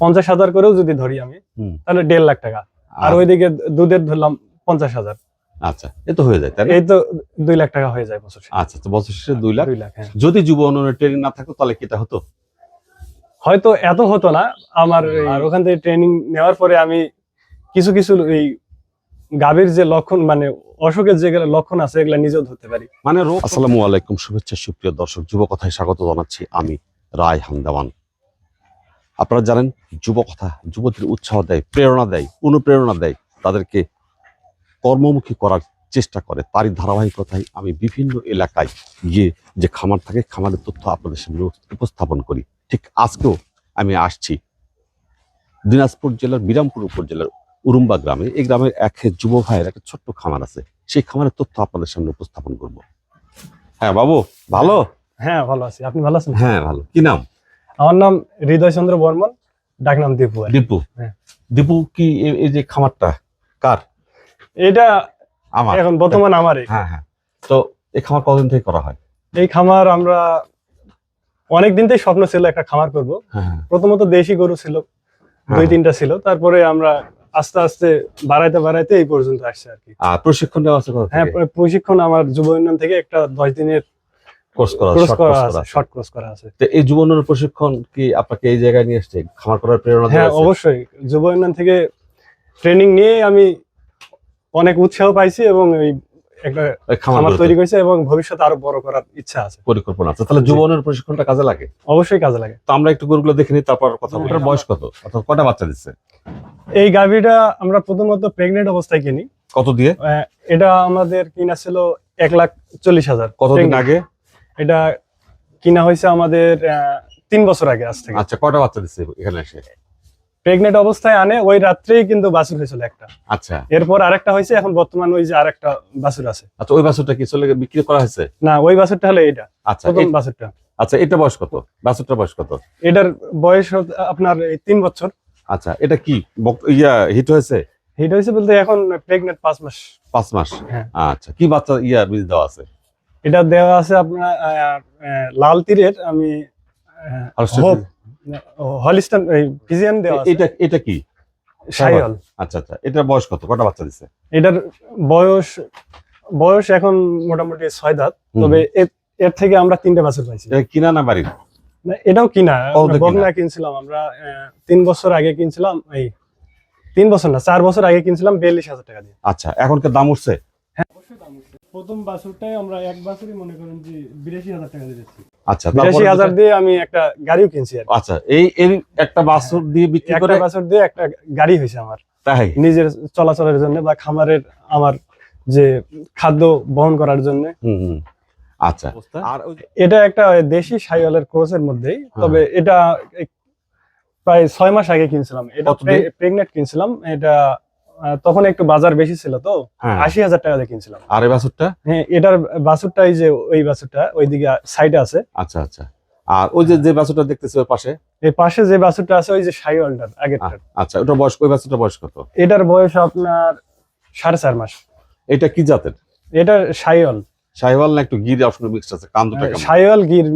পঞ্চাশ হাজার করেও যদি ধরি আমি তাহলে দেড় লাখ টাকা। আর ওইদিকে দুধের ধরলাম পঞ্চাশ হাজার। আচ্ছা এ তো হয়ে যায় তাই এই তো দুই লাখ টাকা হয়ে যায় বছর। আচ্ছা তো বছর শেষে দুই লাখ। হ্যাঁ। যদি যুব উন্নয়নের ট্রেনিং না থাকতো তাহলে কি এটা হতো? হয়তো এত হতো না আমার আর ওখান থেকে ট্রেনিং নেওয়ার পরে আমি কিছু কিছু এই গাভীর যে লক্ষণ মানে অসুখের যে লক্ষণ আছে এগুলা নিজেও ধরতে পারি। মানে আসসালামু আলাইকুম শুভেচ্ছা সুপ্রিয় দর্শক যুব কথায় স্বাগত জানাচ্ছি আমি রায় হামদাওয়ান আপনারা জানেন যুব কথা যুবতীর উৎসাহ দেয় প্রেরণা দেয় অনুপ্রেরণা দেয় তাদেরকে কর্মমুখী করার চেষ্টা করে। তারই ধারাবাহিকতায় আমি বিভিন্ন এলাকায় গিয়ে যে খামার থাকে খামারের তথ্য আপনাদের সামনে উপস্থাপন করি। ঠিক আজকেও আমি আসছি দিনাজপুর জেলার বিরামপুর উপজেলার উরুম্বা গ্রামে। এই গ্রামের এক যুব ভাইয়ের একটা ছোট্ট খামার আছে। সেই খামারের তথ্য আপনাদের সামনে উপস্থাপন করব। হ্যাঁ বাবু ভালো? হ্যাঁ ভালো আছি। আপনি ভালো আছেন? হ্যাঁ ভালো। কি নাম? আমার নাম হৃদয় চন্দ্র বর্মন ডাক নাম দীপু দীপু? হ্যাঁ। দীপু কি এই যে খামারটা? কার? এটা আমার। এখন বর্তমান আমারই। হ্যাঁ হ্যাঁ। তো এই খামার কতদিন থেকে করা হয়? এই খামার আমরা অনেক দিন থেকে স্বপ্ন ছিল একটা খামার করব। হ্যাঁ হ্যাঁ। প্রথমত দেশি গরু ছিল দুই। তিনটা ছিল। তারপরে আমরা আস্তে আস্তে বাড়াইতে বাড়াইতে এই পর্যন্ত আসছে আর কি। আর প্রশিক্ষণ দেওয়া আছে হ্যাঁ প্রশিক্ষণ আমার যুব উন্নয়ন থেকে একটা দশ দিনের কোর্স করা ক্রস short করা course আছে শর্ট ক্রস করা আছে। তো এই যুবনের প্রশিক্ষণ কি আপনাকে এই জায়গায় নিয়ে আসছে খামার করার প্রেরণা হ্যাঁ অবশ্যই। যুব উন্নয়ন থেকে ট্রেনিং নিয়ে আমি অনেক উৎসাহ পাইছি এবং এই একটা খামার তৈরি করেছে এবং ভবিষ্যতে আরও বড় করার ইচ্ছা আছে। পরিকল্পনা আছে। তাহলে যুবনের প্রশিক্ষণটা কাজে লাগে? অবশ্যই কাজে লাগে। তো আমরা একটু গরুগুলো দেখে নিই তারপর কথা বলব হ্যাঁ। ওটার বয়স কত? অর্থাৎ কটা বাচ্চা দিচ্ছে? এই গাভিটা আমরা প্রথমত প্রেগনেন্ট অবস্থায় কিনি। কত দিয়ে? এটা আমাদের কিনা ছিল এক লাখ চল্লিশ হাজার। কতদিন আগে? এটা কিনা হয়েছে আমাদের তিন বছর আগে আজ থেকে। আচ্ছা কটা বাচ্চা দিচ্ছে এখানে এসে? প্রেগনেন্ট অবস্থায় আনে ওই রাত্রেই কিন্তু বাছুর হয়েছিল একটা। আচ্ছা। এরপর আরেকটা হয়েছে এখন বর্তমান ওই যে আরেকটা বাছুর আছে। আচ্ছা ওই বাছুরটা কি চলে বিক্রি করা হয়েছে? না ওই বাছুরটা হলো এটা আচ্ছা প্রথম বাছুরটা। আচ্ছা এটা বয়স কত? বাছুরটার বয়স কত? এটার বয়স আপনার এই তিন বছর। আচ্ছা এটা কি? ইয়া হিট হয়েছে? হিট হয়েছে বলতে এখন প্রেগনেন্ট পাঁচ মাস। পাঁচ মাস? হ্যাঁ। আচ্ছা কি বাচ্চা ইয়া বীজ দেওয়া আছে? এটা দেওয়া আছে আপনার লাল তীরের আমি হলিস্টান দেওয়া এটা এটা কি? সাইহল আচ্ছা আচ্ছা বয়স কত? কটা বাচ্চা দিচ্ছে এটার বয়স বয়স এখন মোটামুটি ছয় দাঁত তবে এর- থেকে আমরা তিনটে বাছুর পাইছি। কিনা না বাড়ির? না, এটাও কিনা কিনছিলাম আমরা তিন বছর আগে কিনছিলাম এই তিন বছর না চার বছর আগে কিনছিলাম বিয়াল্লিশ হাজার টাকা দিয়ে। আচ্ছা এখন এখনকার দাম উঠছে? প্রথম বাছুরটাই আমরা এক বাছুরই মনে করেন যে বিরাশি হাজার টাকা দিয়েছি আচ্ছা বিরাশি হাজার দিয়ে আমি একটা গাড়িও কিনছি আচ্ছা এই একটা বাছুর দিয়ে বিক্রি করে বাছুর দিয়ে একটা গাড়ি হয়েছে আমার। তাই? নিজের চলাচলের জন্য বা খামারের আমার যে খাদ্য বহন করার জন্য। হুম হুম। আচ্ছা। আর এটা একটা দেশি সাইওয়ালের ক্রসের মধ্যেই হ্যাঁ। তবে এটা প্রায় ছয় মাস আগে কিনছিলাম। এটা প্রেগনেন্ট কিনছিলাম। এটা তখন একটু বাজার বেশি ছিল তো হ্যাঁ। আশি হাজার টাকা দিয়ে কিনছিলাম। আর এই বাছুরটা? হ্যাঁ এটার বাছুরটা এই যে ওই বাছুরটা ওইদিকে সাইডে আছে। আচ্ছা আচ্ছা। আর ওই যে যে বাছুরটা দেখতেছি ওর পাশে? এই পাশে যে বাছুরটা আছে ওই যে সাইওয়ালটার আগেরটার। আচ্ছা ওটা বয়স ওই বাছুরটা বয়স কত? এটার বয়স আপনার সাড়ে চার মাস। এটা কি জাতের? এটা সাইওয়াল শাহিওয়াল না একটু গির অপশন মিক্স আছে? কান দুটা কেমন? সাইওয়াল গির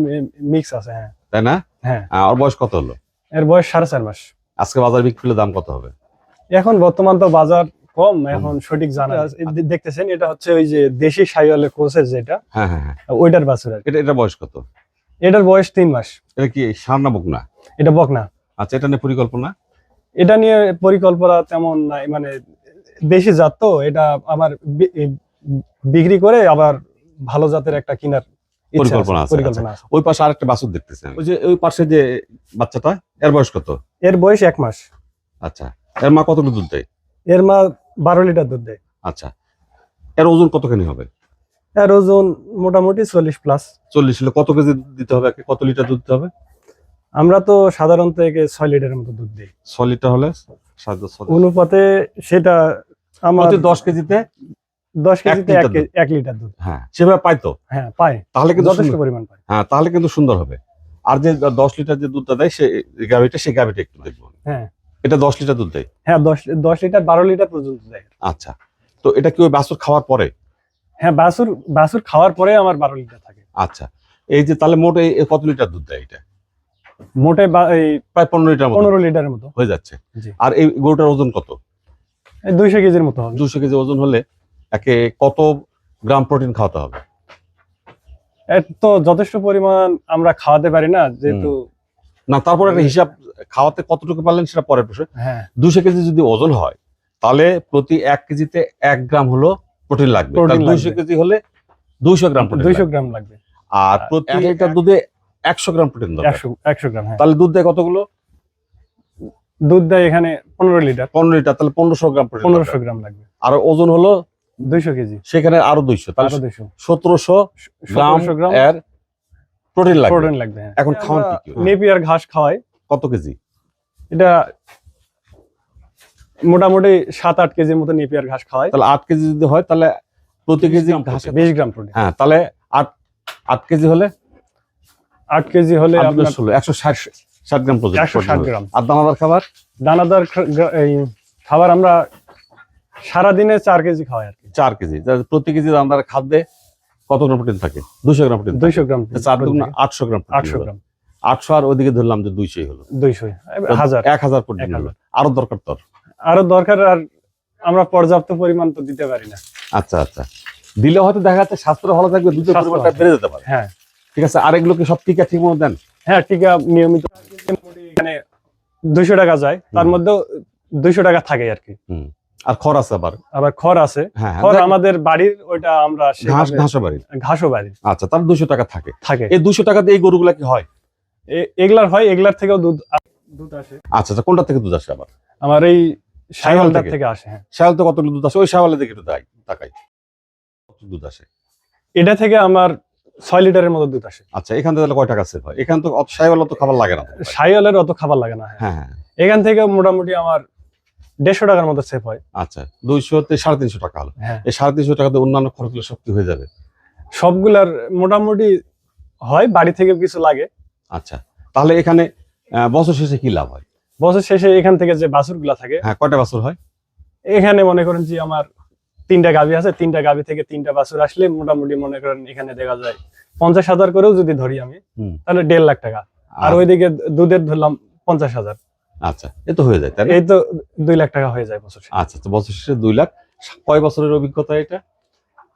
মিক্স আছে হ্যাঁ। তাই না? হ্যাঁ। আর বয়স কত হলো? এর বয়স সাড়ে চার মাস। আজকে বাজার বিক্রি দাম কত হবে? এখন বর্তমান তো বাজার কম এখন সঠিক জানা যে দেখতেছেন এটা হচ্ছে ওই যে দেশি সাইওয়ালের কোর্সের যেটা হ্যাঁ হ্যাঁ হ্যাঁ। ওইটার বাছুর এটা এটা বয়স কত? এটার বয়স তিন মাস। এটা কি সার না বুক না এটা বকনা। আচ্ছা এটা নিয়ে পরিকল্পনা? এটা নিয়ে পরিকল্পনা তেমন নাই মানে দেশি জাত তো এটা আমার বিক্রি করে আবার ভালো জাতের একটা কিনার পরিকল্পনা আছে, পরিকল্পনা আছে। ওই পাশে আরেকটা বাছুর দেখতেছেন ওই যে ওই পাশে যে বাচ্চাটা এর বয়স কত? এর বয়স এক মাস। আচ্ছা। এর মা কতটুকু দুধ দেয়? এর মা বারো লিটার দুধ দেয়। আচ্ছা। এর ওজন কতখানি হবে? এর ওজন মোটামুটি চল্লিশ প্লাস চল্লিশ কত কেজি দিতে হবে? কত লিটার দুধ দিতে হবে? আমরা তো সাধারণত একে ছয় লিটারের মতো দুধ দিই। ছয় লিটার হলে অনুপাতে সেটা আমার দশ কেজিতে দশ কেজিতে এক লিটার দুধ। হ্যাঁ সেভাবে পাইতো হ্যাঁ পায়। তাহলে কিন্তু যথেষ্ট পরিমাণ পায়। হ্যাঁ তাহলে কিন্তু সুন্দর হবে। আর যে দশ লিটার যে দুধটা দেয় সে গাভিটা সেই গাভিটা একটু দেখব। হ্যাঁ। এটা দশ লিটার দুধ দেয়? হ্যাঁ দশ দশ লিটার বারো লিটার পর্যন্ত দেয়। আচ্ছা। তো এটা কি ওই বাছুর খাওয়ার পরে? হ্যাঁ বাছুর বাছুর খাওয়ার পরে আমার বারো লিটার থাকে। আচ্ছা। এই যে তাহলে মোট কত লিটার দুধ দেয় এটা? মোটে প্রায় পনেরো লিটার মতো। পনেরো লিটারের মতো। হয়ে যাচ্ছে। আর এই গরুটার ওজন কত? দুইশো কেজির মতো হবে। দুশো কেজি ওজন হলে একে কত গ্রাম প্রোটিন খাওয়াতে হবে? তো যথেষ্ট পরিমাণ আমরা খাওয়াতে পারি না যেহেতু না তারপর একটা হিসাব খাওয়াতে কতটুকু পারলেন সেটা পরের বিষয় হ্যাঁ। দুশো কেজি যদি ওজন হয় তাহলে প্রতি এক কেজিতে এক গ্রাম হলো প্রোটিন লাগবে। দুইশো কেজি হলে দুইশো গ্রাম দুইশো গ্রাম লাগবে। আর প্রতি লিটার দুধে একশো গ্রাম প্রোটিন একশো গ্রাম হ্যাঁ। তাহলে দুধ দেয় কতগুলো? দুধ দেয় এখানে পনেরো লিটার। পনেরো লিটার তাহলে পনেরোশো গ্রাম পনেরোশো গ্রাম লাগবে। আর ওজন হলো দুইশো কেজি। সেখানে আরও দুইশো তাহলে দুইশো। সতেরোশো গ্রাম সতেরোশো গ্রাম। এর প্রোটিন লাগবে। প্রোটিন লাগবে হ্যাঁ। এখন খাওয়ান কি? নেপিয়ার ঘাস খাওয়াই। কত কেজি? এটা মোটামুটি সাত আট কেজির মতো নেপিয়ার ঘাস খাওয়াই। তাহলে আট কেজি যদি হয় তাহলে প্রতি কেজি ঘাসে বিশ গ্রাম প্রোটিন হ্যাঁ তাহলে আট আট কেজি হলে? আট কেজি হলে ষোলো একশো ষাট ষাট গ্রাম প্রোটিন একশো ষাট গ্রাম। আর দানাদার খাবার? দানাদার এই খাবার আমরা সারাদিনে চার কেজি খাওয়াই আর কি। চার কেজি প্রতি কেজি দানাদার খাদ্যে কত গ্রাম প্রোটিন থাকে? দুশো গ্রাম প্রোটিন দুইশো গ্রাম চার দুগুণ আটশো গ্রাম আটশো গ্রাম। আটশো আর ওইদিকে ধরলাম যে দুইশোই হলো। দুইশো হাজার। এক হাজার প্রোটিন হলো। আরও দরকার তোর? আরও দরকার আর আমরা পর্যাপ্ত পরিমাণ তো দিতে পারি না। আচ্ছা আচ্ছা। দিলে হয়তো দেখা যাচ্ছে স্বাস্থ্য ভালো থাকবে দুধের পরিমাণটা বেড়ে যেতে পারে। হ্যাঁ। ঠিক আছে আর এগুলোকে সব টিকা ঠিক মতো দেন? হ্যাঁ টিকা নিয়মিত। এখানে দুইশো টাকা যায়। তার মধ্যেও দুইশো টাকা থাকে আর কি। আর খড় আছে আবার? আবার খড় আছে। হ্যাঁ খড় হ্যাঁ, আমাদের বাড়ির ওইটা আমরা ঘাস ঘাসও বাড়ির? ঘাসও বাড়ির। আচ্ছা তার দুশো টাকা থাকে। থাকে। এই দুশো টাকাতে এই গরুগুলা কি হয়? এগুলার হয় এগুলার থেকেও দুধ দুধ আসে। আচ্ছা আচ্ছা কোনটা থেকে দুধ আসে আবার? আমার এই সাইওয়ালটার থেকে? আসে হ্যাঁ। শাওয়াল তো কতগুলো দুধ আসে? ওই শাওয়ালের দিকে একটু দেয় তাকাই। কত দুধ আসে? এটা থেকে আমার ছয় লিটারের মতো দুধ আসে। আচ্ছা এখান থেকে তাহলে কয় টাকা সেভ হয়? এখান তো শাওয়াল তো খাবার লাগে না। সাইওয়ালের অত খাবার লাগে না। হ্যাঁ হ্যাঁ। এখান থেকে মোটামুটি আমার দেড়শো টাকার মতো সেভ হয়। আচ্ছা দুইশো সাড়ে তিনশো টাকা হলো। হ্যাঁ। এই সাড়ে তিনশো টাকাতে অন্যান্য খরচগুলো সব কি হয়ে যাবে? সবগুলার মোটামুটি হয় বাড়ি থেকে কিছু লাগে। আচ্ছা তাহলে এখানে বছর শেষে কি লাভ হয়? বছর শেষে এখান থেকে যে বাছুরগুলা থাকে হ্যাঁ কয়টা বছর হয়? এখানে মনে করেন যে আমার তিনটা গাভি আছে তিনটা গাভি থেকে তিনটা বাছুর আসলে মোটামুটি মনে করেন এখানে দেখা যায় পঞ্চাশ হাজার করেও যদি ধরি আমি তাহলে দেড় লাখ টাকা। আর- ওইদিকে দুধের ধরলাম পঞ্চাশ হাজার। আচ্ছা এ তো হয়ে যায় তাই এই তো দুই লাখ টাকা হয়ে যায় বছর। আচ্ছা তো বছর শেষে দুই লাখ। কয় বছরের অভিজ্ঞতা এটা?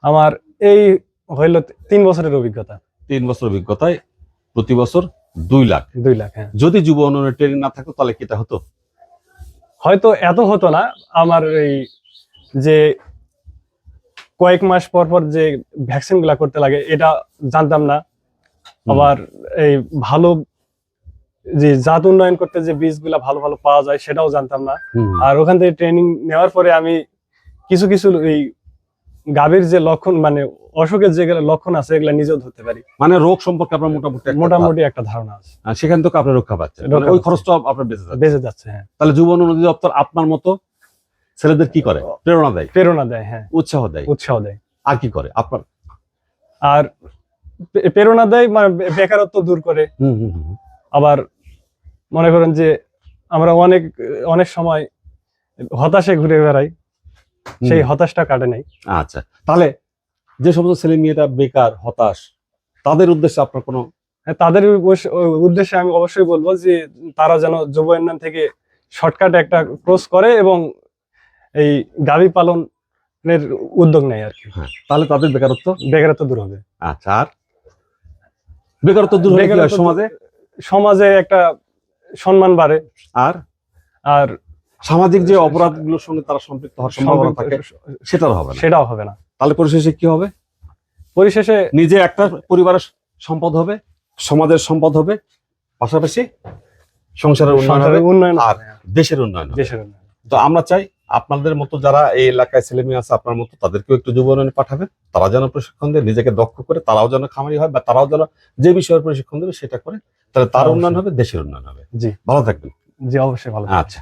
আমার এই হইল তিন বছরের অভিজ্ঞতা। তিন বছর অভিজ্ঞতায় প্রতি বছর দুই লাখ। দুই লাখ হ্যাঁ। যদি যুব উন্নয়নের ট্রেনিং না থাকতো তাহলে কি এটা হতো? হয়তো এত হতো না আমার এই যে কয়েক মাস পর পর যে ভ্যাকসিনগুলা করতে লাগে এটা জানতাম না। আবার এই ভালো যে জাত উন্নয়ন করতে যে বীজগুলা ভালো ভালো পাওয়া যায় সেটাও জানতাম না। আর ওখান থেকে ট্রেনিং নেওয়ার পরে আমি কিছু কিছু এই গাভীর যে লক্ষণ মানে অসুখের যে লক্ষণ আছে এগুলা নিজেও ধরতে পারি। মানে রোগ সম্পর্কে আপনার মোটামুটি মোটামুটি একটা ধারণা আছে। সেখান থেকে আপনি রক্ষা পাচ্ছেন। মানে ওই খরচটা আপনার বেঁচে যাচ্ছে। বেঁচে যাচ্ছে হ্যাঁ। তাহলে যুব উন্নয়ন দপ্তর আপনার মতো ছেলেদের কি করে? প্রেরণা দেয়? প্রেরণা দেয় হ্যাঁ। উৎসাহ দেয়? উৎসাহ দেয়। আর কি করে? আপনার? আর প্রেরণা দেয় মানে বেকারত্ব দূর করে। হুম হুম হুম। আবার মনে করেন যে আমরা অনেক অনেক সময় হতাশে ঘুরে বেড়াই সেই হতাশটা কাটে নাই। আচ্ছা। তাহলে যে সমস্ত ছেলে মেয়েরা বেকার হতাশ তাদের উদ্দেশ্যে আপনার কোনো হ্যাঁ, তাদের উদ্দেশ্যে আমি অবশ্যই বলব যে তারা যেন যুব উন্নয়ন থেকে শর্টকাট একটা কোর্স করে এবং এই গাভী পালনের উদ্যোগ নেয় আর কি। হ্যাঁ তাহলে তাদের বেকারত্ব? বেকারত্ব দূর হবে। আচ্ছা আর? বেকারত্ব দূর হয় দূর- সমাজে? সমাজে একটা সম্মান বাড়ে। আর? আর সামাজিক যে অপরাধগুলোর সঙ্গে তারা সম্পৃক্ত হওয়ার সম্ভাবনা থাকে সেটাও হবে না। সেটাও হবে না। তাহলে পরিশেষে কি হবে? পরিশেষে নিজে একটা পরিবারের সম্পদ হবে সমাজের সম্পদ হবে পাশাপাশি সংসারের উন্নয়ন উন্নয়ন আর দেশের উন্নয়ন দেশের উন্নয়ন। তো আমরা চাই আপনাদের মতো যারা এই এলাকায় ছেলেমেয়ে আছে আপনার মতো তাদেরকেও একটু যুব উন্নয়নে পাঠাবেন। তারা যেন প্রশিক্ষণ দেয় নিজেকে দক্ষ করে তারাও যেন খামারি হয় বা তারাও যেন যে বিষয়ের প্রশিক্ষণ দেবে সেটা করে তাহলে তার উন্নয়ন হবে দেশের উন্নয়ন হবে। জি। ভালো থাকবেন। জি অবশ্যই ভালো আচ্ছা।